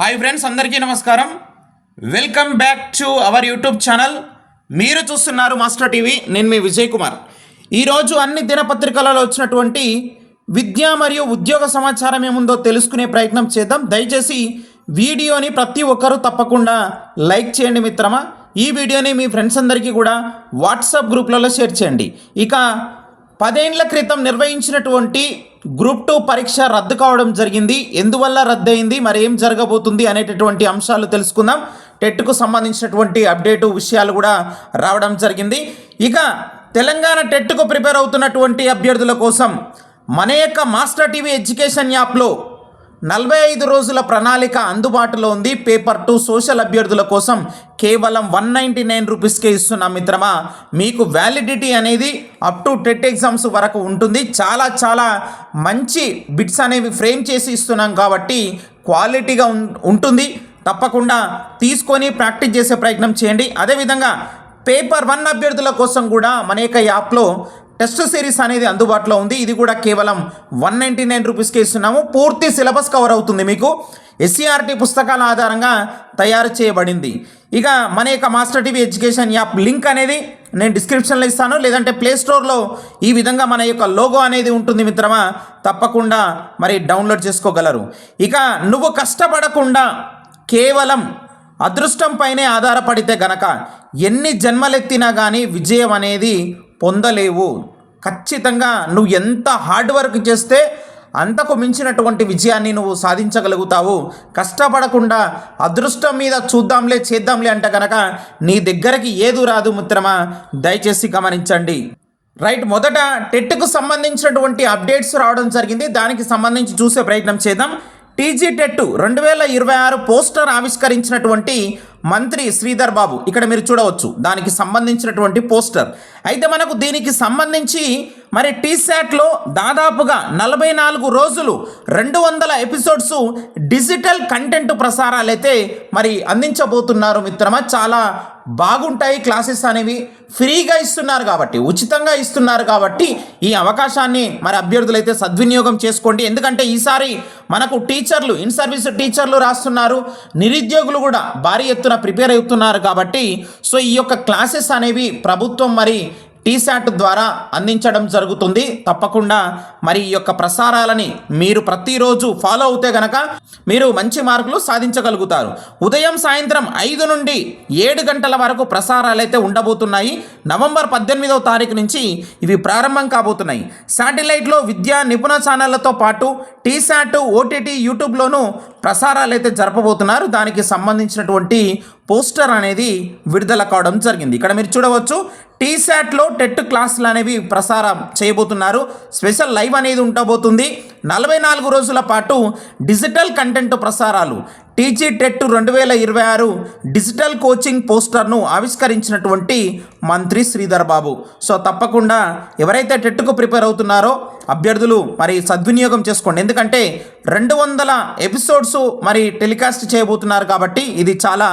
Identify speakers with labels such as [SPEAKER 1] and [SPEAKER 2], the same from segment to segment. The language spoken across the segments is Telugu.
[SPEAKER 1] హాయ్ ఫ్రెండ్స్ అందరికీ నమస్కారం. Welcome back to our YouTube channel మీరు చూస్తున్నారు మాస్టర్ టీవీ నేను మీ విజయ్ కుమార్. ఈరోజు అన్ని దినపత్రికలలో వచ్చినటువంటి విద్య మరియు ఉద్యోగ సమాచారం ఏముందో తెలుసుకునే ప్రయత్నం చేద్దాం. దయచేసి వీడియోని ప్రతి ఒక్కరూ తప్పకుండా లైక్ చేయండి మిత్రమా. ఈ వీడియోని మీ ఫ్రెండ్స్ అందరికీ కూడా వాట్సాప్ గ్రూప్లలో షేర్ చేయండి. ఇక పదేండ్ల క్రితం నిర్వహించినటువంటి గ్రూప్ టూ పరీక్ష రద్దు కావడం జరిగింది. ఎందువల్ల రద్దయింది? మరి ఏం జరగబోతుంది అనేటటువంటి అంశాలు తెలుసుకుందాం. టెట్కు సంబంధించినటువంటి అప్డేటు విషయాలు కూడా రావడం జరిగింది. ఇక తెలంగాణ టెట్కు ప్రిపేర్ అవుతున్నటువంటి అభ్యర్థుల కోసం మన యొక్క మాస్టర్ టీవీ ఎడ్యుకేషన్ యాప్లో నలభై ఐదు రోజుల ప్రణాళిక అందుబాటులో ఉంది. పేపర్ టూ సోషల్ అభ్యర్థుల కోసం కేవలం వన్ నైంటీ నైన్ రూపీస్కే ఇస్తున్నాం మిత్రమా. మీకు వ్యాలిడిటీ అనేది అప్ టు టెట్ ఎగ్జామ్స్ వరకు ఉంటుంది. చాలా చాలా మంచి బిట్స్ అనేవి ఫ్రేమ్ చేసి ఇస్తున్నాం కాబట్టి క్వాలిటీగా ఉం- ఉంటుంది. తప్పకుండా తీసుకొని ప్రాక్టీస్ చేసే ప్రయత్నం చేయండి. అదేవిధంగా పేపర్ వన్ అభ్యర్థుల కోసం కూడా మన యొక్క యాప్లో టెస్ట్ సిరీస్ అనేది అందుబాటులో ఉంది. ఇది కూడా కేవలం వన్ నైంటీ నైన్ రూపీస్కి ఇస్తున్నాము. పూర్తి సిలబస్ కవర్ అవుతుంది మీకు. ఎస్సీఆర్టీ పుస్తకాల ఆధారంగా తయారు చేయబడింది. ఇక మన యొక్క master TV education app link అనేది నేను డిస్క్రిప్షన్లో ఇస్తాను. లేదంటే ప్లే స్టోర్లో ఈ విధంగా మన యొక్క లోగో అనేది ఉంటుంది మిత్రమా తప్పకుండా మరి డౌన్లోడ్ చేసుకోగలరు. ఇక నువ్వు కష్టపడకుండా కేవలం అదృష్టంపైనే ఆధారపడితే గనక ఎన్ని జన్మలెత్తినా కానీ విజయం అనేది పొందలేవు. ఖచ్చితంగా నువ్వు ఎంత హార్డ్ వర్క్ చేస్తే అంతకు మించినటువంటి విజయాన్ని నువ్వు సాధించగలుగుతావు. కష్టపడకుండా అదృష్టం మీద చూద్దాంలే చేద్దాంలే అంటే కనుక నీ దగ్గరికి ఏదు రాదు మిత్రమా. దయచేసి గమనించండి. రైట్ మొదట టెట్కు సంబంధించినటువంటి అప్డేట్స్ రావడం జరిగింది. దానికి సంబంధించి చూసే ప్రయత్నం చేద్దాం. టీజీ టెట్ రెండు వేల ఇరవై ఆరు పోస్టర్ ఆవిష్కరించినటువంటి మంత్రి శ్రీధర్ బాబు. ఇక్కడ మీరు చూడవచ్చు. దానికి సంబంధించినటువంటి పోస్టర్. అయితే మనకు దీనికి సంబంధించి మరి టీశాట్లో దాదాపుగా నలభై నాలుగు రోజులు రెండు వందల ఎపిసోడ్స్ డిజిటల్ కంటెంట్ ప్రసారాలైతే మరి అందించబోతున్నారు మిత్రమా. చాలా బాగుంటాయి క్లాసెస్ అనేవి ఫ్రీగా ఇస్తున్నారు కాబట్టి ఉచితంగా ఇస్తున్నారు కాబట్టి ఈ అవకాశాన్ని మరి అభ్యర్థులు అయితే సద్వినియోగం చేసుకోండి. ఎందుకంటే ఈసారి మనకు టీచర్లు ఇన్ సర్వీస్ టీచర్లు రాస్తున్నారు. నిరుద్యోగులు కూడా భారీ ఎత్తున ప్రిపేర్ అవుతున్నారు కాబట్టి సో ఈ యొక్క క్లాసెస్ అనేవి ప్రభుత్వం మరి టీశాట్ ద్వారా అందించడం జరుగుతుంది. తప్పకుండా మరి ఈ యొక్క ప్రసారాలని మీరు ప్రతిరోజు ఫాలో అవుతే గనక మీరు మంచి మార్కులు సాధించగలుగుతారు. ఉదయం సాయంత్రం ఐదు నుండి ఏడు గంటల వరకు ప్రసారాలు అయితే ఉండబోతున్నాయి. నవంబర్ పద్దెనిమిదవ తారీఖు నుంచి ఇవి ప్రారంభం కాబోతున్నాయి. శాటిలైట్లో విద్యా నిపుణ ఛానళ్ళతో పాటు టీశాట్ ఓటీటీ యూట్యూబ్లోనూ ప్రసారాలు అయితే జరపబోతున్నారు. దానికి సంబంధించినటువంటి పోస్టర్ అనేది విడుదల కావడం జరిగింది. ఇక్కడ మీరు చూడవచ్చు టీశాట్లో టెట్ క్లాసులు అనేవి ప్రసారం చేయబోతున్నారు. స్పెషల్ లైవ్ అనేది ఉండబోతుంది. నలభై నాలుగు రోజుల పాటు డిజిటల్ కంటెంట్ ప్రసారాలు. టీజీ టెట్ రెండు వేల ఇరవై ఆరు డిజిటల్ కోచింగ్ పోస్టర్ను ఆవిష్కరించినటువంటి మంత్రి శ్రీధర్ బాబు. సో తప్పకుండా ఎవరైతే టెట్కు ప్రిపేర్ అవుతున్నారో అభ్యర్థులు మరి సద్వినియోగం చేసుకోండి. ఎందుకంటే రెండు వందల ఎపిసోడ్స్ మరి టెలికాస్ట్ చేయబోతున్నారు కాబట్టి ఇది చాలా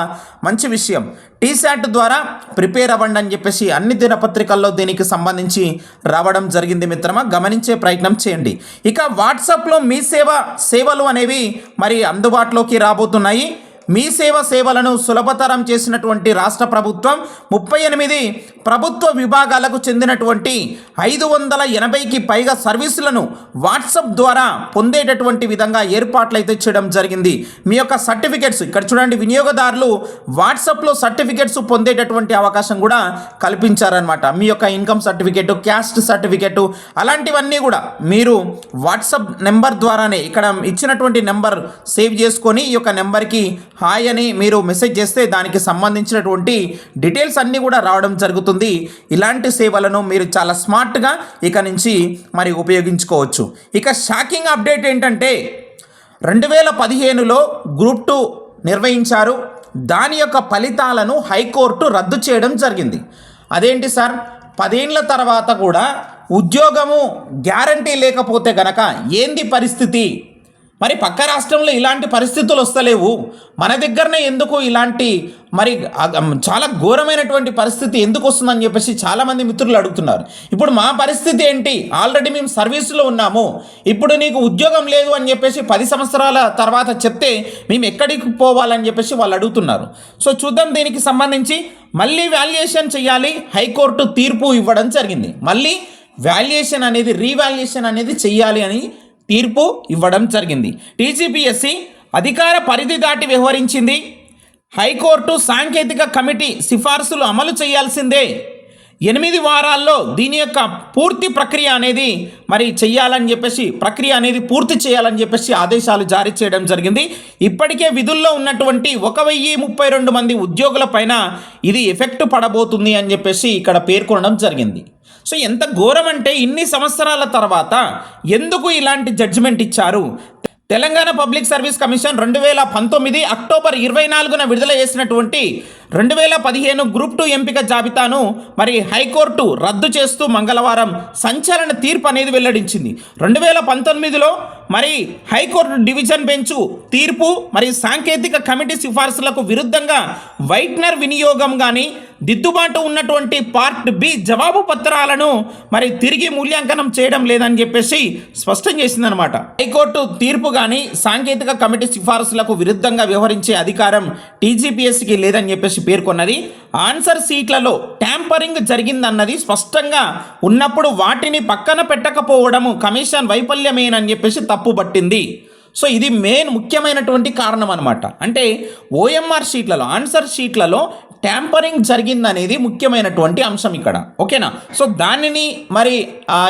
[SPEAKER 1] మంచి విషయం. టీశాట్ ద్వారా ప్రిపేర్ అవ్వండి అని చెప్పేసి అన్ని దినపత్రికల్లో దీనికి సంబంధించి రావడం జరిగింది మిత్రమా. గమనించే ప్రయత్నం చేయండి. ఇక వాట్సాప్లో మీ సేవ సేవలు అనేవి మరి అందుబాటులోకి రాబోతున్నాయి. మీ సేవ సేవలను సులభతరం చేసినటువంటి రాష్ట్ర ప్రభుత్వం ముప్పై ఎనిమిది ప్రభుత్వ విభాగాలకు చెందినటువంటి ఐదు వందల ఎనభైకి పైగా సర్వీసులను వాట్సాప్ ద్వారా పొందేటటువంటి విధంగా ఏర్పాట్లు అయితే చేయడం జరిగింది. మీ యొక్క సర్టిఫికెట్స్ ఇక్కడ చూడండి వినియోగదారులు వాట్సాప్లో సర్టిఫికెట్స్ పొందేటటువంటి అవకాశం కూడా కల్పించారనమాట మీ యొక్క ఇన్కమ్ సర్టిఫికెట్ క్యాస్ట్ సర్టిఫికెట్ అలాంటివన్నీ కూడా మీరు వాట్సాప్ నెంబర్ ద్వారానే ఇక్కడ ఇచ్చినటువంటి నెంబర్ సేవ్ చేసుకొని ఈ యొక్క నెంబర్కి హాయ్ అని మీరు మెసేజ్ చేస్తే దానికి సంబంధించినటువంటి డీటెయిల్స్ అన్నీ కూడా రావడం జరుగుతుంది. ఇలాంటి సేవలను మీరు చాలా స్మార్ట్గా ఇక నుంచి మరి ఉపయోగించుకోవచ్చు. ఇక షాకింగ్ అప్డేట్ ఏంటంటే రెండు వేల పదిహేనులో గ్రూప్ టూ నిర్వహించారు. దాని యొక్క ఫలితాలను హైకోర్టు రద్దు చేయడం జరిగింది. అదేంటి సార్? పదేండ్ల తర్వాత కూడా ఉద్యోగము గ్యారంటీ లేకపోతే గనక ఏంది పరిస్థితి? మరి పక్క రాష్ట్రంలో ఇలాంటి పరిస్థితులు వస్తలేవు. మన దగ్గరనే ఎందుకు ఇలాంటి మరి చాలా ఘోరమైనటువంటి పరిస్థితి ఎందుకు వస్తుందని చెప్పేసి చాలామంది మిత్రులు అడుగుతున్నారు. ఇప్పుడు మా పరిస్థితి ఏంటి? ఆల్రెడీ మేము సర్వీసులో ఉన్నాము. ఇప్పుడు నీకు ఉద్యోగం లేదు అని చెప్పేసి పది సంవత్సరాల తర్వాత చెప్తే మేము ఎక్కడికి పోవాలని చెప్పేసి వాళ్ళు అడుగుతున్నారు. సో చూద్దాం దీనికి సంబంధించి మళ్ళీ వాల్యుయేషన్ చేయాలి హైకోర్టు తీర్పు ఇవ్వడం జరిగింది. మళ్ళీ వాల్యుయేషన్ అనేది రీవాల్యుయేషన్ అనేది చెయ్యాలి అని తీర్పు ఇవ్వడం జరిగింది. టీజీపీఎస్సి అధికార పరిధి దాటి వ్యవహరించింది. హైకోర్టు సాంకేతిక కమిటీ సిఫార్సులు అమలు చేయాల్సిందే. ఎనిమిది వారాల్లో దీని యొక్క పూర్తి ప్రక్రియ అనేది మరి చెయ్యాలని చెప్పేసి ప్రక్రియ అనేది పూర్తి చేయాలని చెప్పేసి ఆదేశాలు జారీ చేయడం జరిగింది. ఇప్పటికే విధుల్లో ఉన్నటువంటి ఒక వెయ్యి ముప్పై రెండు మంది ఉద్యోగుల పైన ఇది ఎఫెక్ట్ పడబోతుంది అని చెప్పేసి ఇక్కడ పేర్కొనడం జరిగింది. సో ఎంత ఘోరం అంటే ఇన్ని సంవత్సరాల తర్వాత ఎందుకు ఇలాంటి జడ్జిమెంట్ ఇచ్చారు? తెలంగాణ పబ్లిక్ సర్వీస్ కమిషన్ రెండు వేల పంతొమ్మిది అక్టోబర్ ఇరవై నాలుగున విడుదల చేసినటువంటి రెండు వేల పదిహేను గ్రూప్ టూ ఎంపిక జాబితాను మరి హైకోర్టు రద్దు చేస్తూ మంగళవారం సంచలన తీర్పు అనేది వెల్లడించింది. రెండు వేల పంతొమ్మిదిలో మరి హైకోర్టు డివిజన్ బెంచ్ తీర్పు మరియు సాంకేతిక కమిటీ సిఫార్సులకు విరుద్ధంగా వైట్నర్ వినియోగం కానీ దిద్దుబాటు ఉన్నటువంటి పార్ట్ బి జవాబు పత్రాలను మరి తిరిగి మూల్యాంకనం చేయడం లేదని చెప్పేసి స్పష్టం చేసిందనమాట హైకోర్టు తీర్పు కానీ సాంకేతిక కమిటీ సిఫార్సులకు విరుద్ధంగా వ్యవహరించే అధికారం టీజీపీఎస్కి లేదని చెప్పేసి పేర్కొన్నది. ఆన్సర్ సీట్లలో ట్యాంపరింగ్ జరిగిందన్నది స్పష్టంగా ఉన్నప్పుడు వాటిని పక్కన పెట్టకపోవడము కమిషన్ వైఫల్యమేనని చెప్పేసి తప్పుపట్టింది. సో ఇది మెయిన్ ముఖ్యమైనటువంటి కారణం అనమాట అంటే ఓఎంఆర్ షీట్లలో ఆన్సర్ షీట్లలో ట్యాంపరింగ్ జరిగిందనేది ముఖ్యమైనటువంటి అంశం ఇక్కడ. ఓకేనా? సో దానిని మరి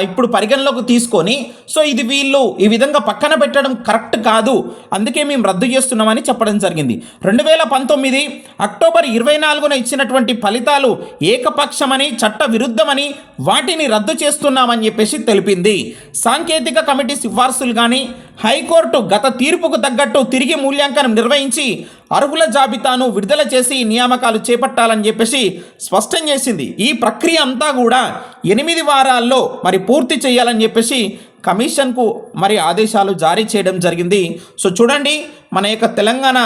[SPEAKER 1] ఇప్పుడు పరిగణలోకి తీసుకొని సో ఇది వీళ్ళు ఈ విధంగా పక్కన పెట్టడం కరెక్ట్ కాదు అందుకే మేము రద్దు చేస్తున్నామని చెప్పడం జరిగింది. రెండు వేల పంతొమ్మిది అక్టోబర్ ఇరవై నాలుగున ఇచ్చినటువంటి ఫలితాలు ఏకపక్షమని చట్ట విరుద్ధమని వాటిని రద్దు చేస్తున్నామని చెప్పేసి తెలిపింది. సాంకేతిక కమిటీ సిఫార్సులు కానీ హైకోర్టు గత తీర్పుకు తగ్గట్టు తిరిగి మూల్యాంకనం నిర్వహించి అర్హుల జాబితాను విడుదల చేసి నియామకాలు చేపట్టాలని చెప్పేసి స్పష్టం చేసింది. ఈ ప్రక్రియ అంతా కూడా ఎనిమిది వారాల్లో మరి పూర్తి చేయాలని చెప్పేసి కమిషన్కు మరి ఆదేశాలు జారీ చేయడం జరిగింది. సో చూడండి మన యొక్క తెలంగాణ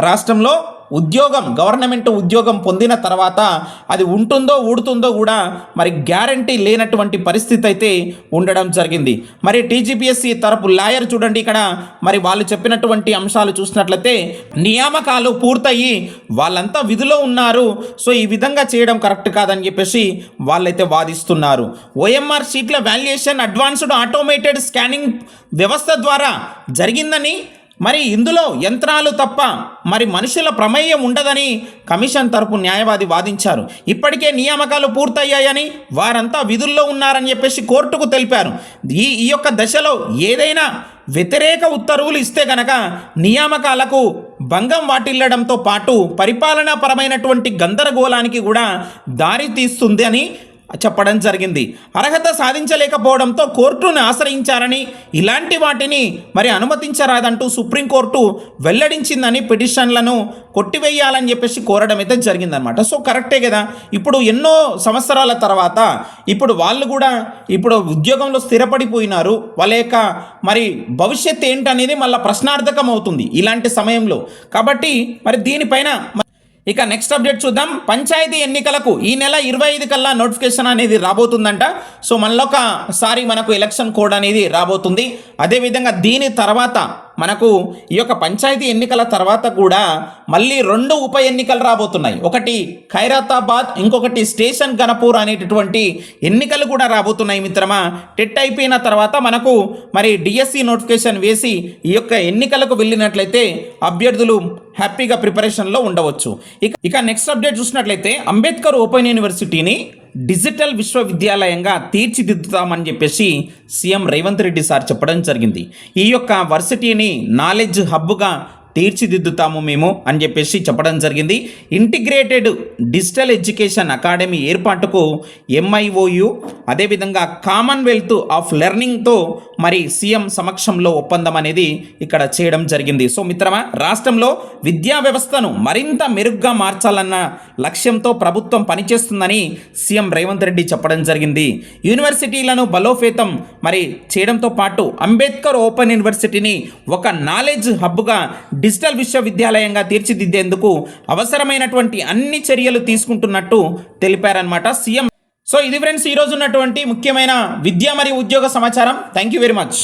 [SPEAKER 1] రాష్ట్రంలో ఉద్యోగం గవర్నమెంట్ ఉద్యోగం పొందిన తర్వాత అది ఉంటుందో ఊడుతుందో కూడా మరి గ్యారంటీ లేనటువంటి పరిస్థితి అయితే ఉండడం జరిగింది. మరి టీజీపీఎస్సీ తరపు లాయర్ చూడండి ఇక్కడ. మరి వాళ్ళు చెప్పినటువంటి అంశాలు చూసినట్లయితే నియామకాలు పూర్తయి వాళ్ళంతా విధిలో ఉన్నారు. సో ఈ విధంగా చేయడం కరెక్ట్ కాదని చెప్పేసి వాళ్ళైతే వాదిస్తున్నారు. ఓఎంఆర్ షీట్ల వాల్యుయేషన్ అడ్వాన్స్డ్ ఆటోమేటెడ్ స్కానింగ్ వ్యవస్థ ద్వారా జరిగిందని మరి ఇందులో యంత్రాలు తప్ప మరి మనుషుల ప్రమేయం ఉండదని కమిషన్ తరపు న్యాయవాది వాదించారు. ఇప్పటికే నియామకాలు పూర్తయ్యాయని వారంతా విధుల్లో ఉన్నారని చెప్పేసి కోర్టుకు తెలిపారు. ఈ ఈ యొక్క దశలో ఏదైనా వ్యతిరేక ఉత్తర్వులు ఇస్తే గనక నియామకాలకు భంగం వాటిల్లడంతో పాటు పరిపాలనాపరమైనటువంటి గందరగోళానికి కూడా దారి తీస్తుంది అని చెప్పడం జరిగింది. అర్హత సాధించలేకపోవడంతో కోర్టును ఆశ్రయించారని ఇలాంటి వాటిని మరి అనుమతించరాదంటూ సుప్రీంకోర్టు వెల్లడించిందని పిటిషన్లను కొట్టివేయాలని చెప్పేసి కోరడం అయితే జరిగిందనమాట సో కరెక్టే కదా. ఇప్పుడు ఎన్నో సంవత్సరాల తర్వాత ఇప్పుడు వాళ్ళు కూడా ఇప్పుడు ఉద్యోగంలో స్థిరపడిపోయినారు. వాళ్ళ యొక్క మరి భవిష్యత్ ఏంటనేది మళ్ళీ ప్రశ్నార్థకం అవుతుంది ఇలాంటి సమయంలో. కాబట్టి మరి దీనిపైన ఇక నెక్స్ట్ అప్డేట్ చూద్దాం. పంచాయతీ ఎన్నికలకు ఈ నెల ఇరవై ఐదు కల్లా నోటిఫికేషన్ అనేది రాబోతుందంట. సో మళ్ళొకసారి మనకు ఎలక్షన్ కోడ్ అనేది రాబోతుంది. అదేవిధంగా దీని తర్వాత మనకు ఈ యొక్క పంచాయతీ ఎన్నికల తర్వాత కూడా మళ్ళీ రెండు ఉప ఎన్నికలు రాబోతున్నాయి. ఒకటి ఖైరతాబాద్ ఇంకొకటి స్టేషన్ గణపూర్ అనేటటువంటి ఎన్నికలు కూడా రాబోతున్నాయి మిత్రమా. టెట్ అయిపోయిన తర్వాత మనకు మరి డిఎస్సి నోటిఫికేషన్ వేసి ఈ యొక్క ఎన్నికలకు వెళ్ళినట్లయితే అభ్యర్థులు హ్యాపీగా ప్రిపరేషన్లో ఉండవచ్చు. ఇక ఇక నెక్స్ట్ అప్డేట్ చూసినట్లయితే అంబేద్కర్ ఓపెన్ యూనివర్సిటీని డిజిటల్ విశ్వవిద్యాలయంగా తీర్చిదిద్దుతామని చెప్పేసి సీఎం రేవంత్ రెడ్డి సార్ చెప్పడం జరిగింది. ఈ యొక్క వర్సిటీని నాలెడ్జ్ హబ్గా తీర్చిదిద్దుతాము మేము అని చెప్పేసి చెప్పడం జరిగింది. ఇంటిగ్రేటెడ్ డిజిటల్ ఎడ్యుకేషన్ అకాడమీ ఏర్పాటుకు ఎంఐఓయు అదేవిధంగా కామన్వెల్త్ ఆఫ్ లెర్నింగ్తో మరి సీఎం సమక్షంలో ఒప్పందం అనేది ఇక్కడ చేయడం జరిగింది. సో మిత్రమా రాష్ట్రంలో విద్యా వ్యవస్థను మరింత మెరుగ్గా మార్చాలన్న లక్ష్యంతో ప్రభుత్వం పనిచేస్తుందని సీఎం రేవంత్ రెడ్డి చెప్పడం జరిగింది. యూనివర్సిటీలను బలోపేతం మరి చేయడంతో పాటు అంబేద్కర్ ఓపెన్ యూనివర్సిటీని ఒక నాలెడ్జ్ హబ్గా డిజిటల్ విశ్వవిద్యాలయంగా తీర్చిదిద్దేందుకు అవసరమైనటువంటి అన్ని చర్యలు తీసుకుంటున్నట్టు తెలిపారనమాట సీఎం. సో ఇది ఫ్రెండ్స్ ఈరోజు ఉన్నటువంటి ముఖ్యమైన విద్య మరియు ఉద్యోగ సమాచారం. Thank you very much